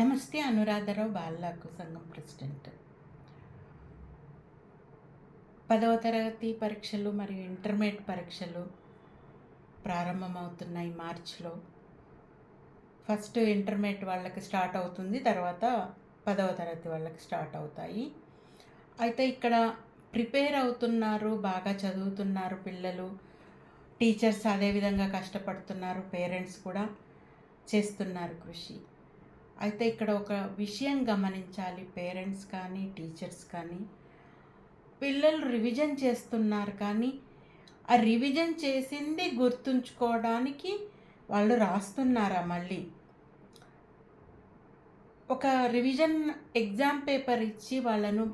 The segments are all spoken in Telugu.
నమస్తే అనురాధరావు బాలకు సంఘం ప్రెసిడెంట్. పదవ తరగతి పరీక్షలు మరియు ఇంటర్మీడియట్ పరీక్షలు ప్రారంభమవుతున్నాయి మార్చిలో. ఫస్ట్ ఇంటర్మీడియట్ వాళ్ళకి స్టార్ట్ అవుతుంది తర్వాత పదవ తరగతి వాళ్ళకి స్టార్ట్ అవుతాయి. అయితే ఇక్కడ ప్రిపేర్ అవుతున్నారు బాగా చదువుతున్నారు పిల్లలు. టీచర్స్ అదేవిధంగా కష్టపడుతున్నారు పేరెంట్స్ కూడా చేస్తున్నారు కృషి. అయితే ఇక్కడ ఒక విషయం గమనించాలి పేరెంట్స్ కానీ టీచర్స్ కానీ. పిల్లలు రివిజన్ చేస్తున్నారు కానీ ఆ రివిజన్ చేసింది గుర్తుంచుకోవడానికి వాళ్ళు రాస్తున్నారా మళ్ళీ? ఒక రివిజన్ ఎగ్జామ్ పేపర్ ఇచ్చి వాళ్ళను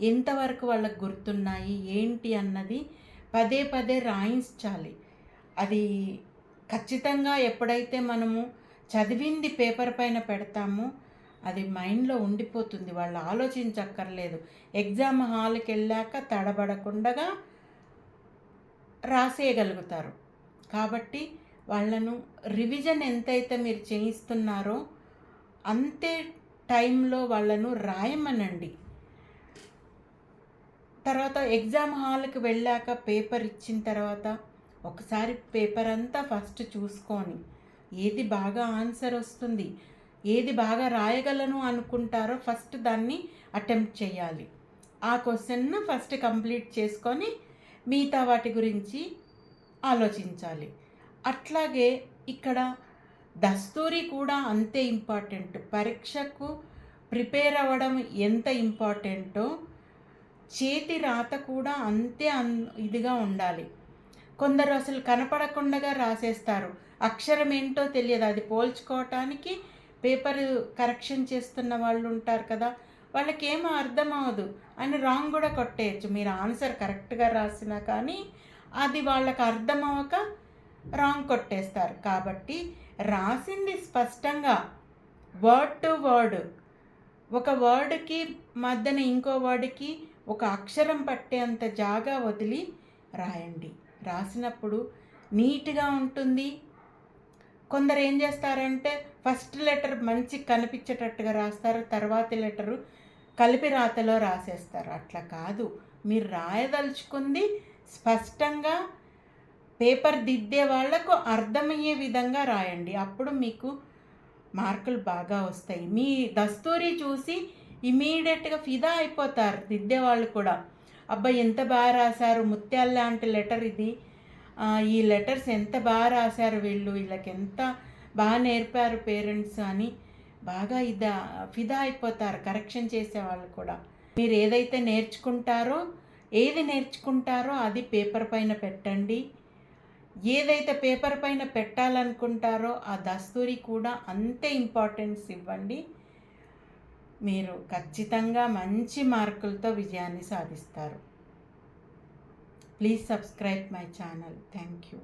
ఎంతవరకు వాళ్ళకు గుర్తున్నాయి ఏంటి అన్నది పదే పదే రాయించాలి. అది ఖచ్చితంగా ఎప్పుడైతే మనము చదివింది పేపర్ పైన పెడతాము. అది మైండ్లో ఉండిపోతుంది. వాళ్ళు ఆలోచించక్కర్లేదు. ఎగ్జామ్ హాల్కి వెళ్ళాక తడబడకుండగా రాసేయగలుగుతారు. కాబట్టి వాళ్ళను రివిజన్ ఎంతైతే మీరు చేయిస్తున్నారో అంతే టైంలో వాళ్ళను రాయమనండి. తర్వాత ఎగ్జామ్ హాల్కి వెళ్ళాక పేపర్ ఇచ్చిన తర్వాత ఒకసారి పేపర్ అంతా ఫస్ట్ చూసుకొని ఏది బాగా ఆన్సర్ వస్తుంది ఏది బాగా రాయగలను అనుకుంటారో ఫస్ట్ దాన్ని అటెంప్ట్ చేయాలి. ఆ క్వశ్చన్ను ఫస్ట్ కంప్లీట్ చేసుకొని మిగతా వాటి గురించి ఆలోచించాలి. అట్లాగే ఇక్కడ దస్తూరి కూడా అంతే ఇంపార్టెంట్. పరీక్షకు ప్రిపేర్ అవ్వడం ఎంత ఇంపార్టెంటో చేతి రాత కూడా అంతే అన్ ఇదిగా ఉండాలి. కొందరు అసలు కనపడకుండా రాసేస్తారు. అక్షరం ఏంటో తెలియదు. అది పోల్చుకోవటానికి పేపర్ కరెక్షన్ చేస్తున్న వాళ్ళు ఉంటారు కదా. వాళ్ళకేమో అర్థం అవ్వదు. అని రాంగ్ కూడా కొట్టేయచ్చు. మీరు ఆన్సర్ కరెక్ట్గా రాసినా కానీ అది వాళ్ళకి అర్థం అవ్వక రాంగ్ కొట్టేస్తారు. కాబట్టి రాసింది స్పష్టంగా వర్డ్ టు వర్డ్. ఒక వర్డ్కి మధ్యన ఇంకో వర్డ్కి ఒక అక్షరం పట్టేంత జాగా వదిలి రాయండి. రాసినప్పుడు నీట్గా ఉంటుంది. కొందరు ఏం చేస్తారంటే ఫస్ట్ లెటర్ మంచి కనిపించేటట్టుగా రాస్తారు తర్వాతి లెటరు కలిపి రాతలో రాసేస్తారు. అట్లా కాదు. మీరు రాయదలుచుకుంది స్పష్టంగా పేపర్ దిద్దే వాళ్ళకు అర్థమయ్యే విధంగా రాయండి. అప్పుడు మీకు మార్కులు బాగా వస్తాయి. మీ దస్తూరి చూసి ఇమీడియట్గా ఫిదా అయిపోతారు దిద్దే వాళ్ళు కూడా. అబ్బా ఎంత బాగా రాశారు ముత్యాల లాంటి లెటర్ ఇది. ఈ లెటర్స్ ఎంత బాగా రాశారు వీళ్ళు. వీళ్ళకి ఎంత బాగా నేర్పారు పేరెంట్స్ అని. బాగా ఇదా ఫిదా అయిపోతారు కరెక్షన్ చేసే వాళ్ళు కూడా. మీరు ఏదైతే నేర్చుకుంటారో ఏది నేర్చుకుంటారో అది పేపర్ పైన పెట్టండి. ఏదైతే పేపర్ పైన పెట్టాలనుకుంటారో ఆ దస్తూరి కూడా అంతే ఇంపార్టెన్స్ ఇవ్వండి. మీరు ఖచ్చితంగా మంచి మార్కులతో విజయాన్ని సాధిస్తారు. Please subscribe my channel thank you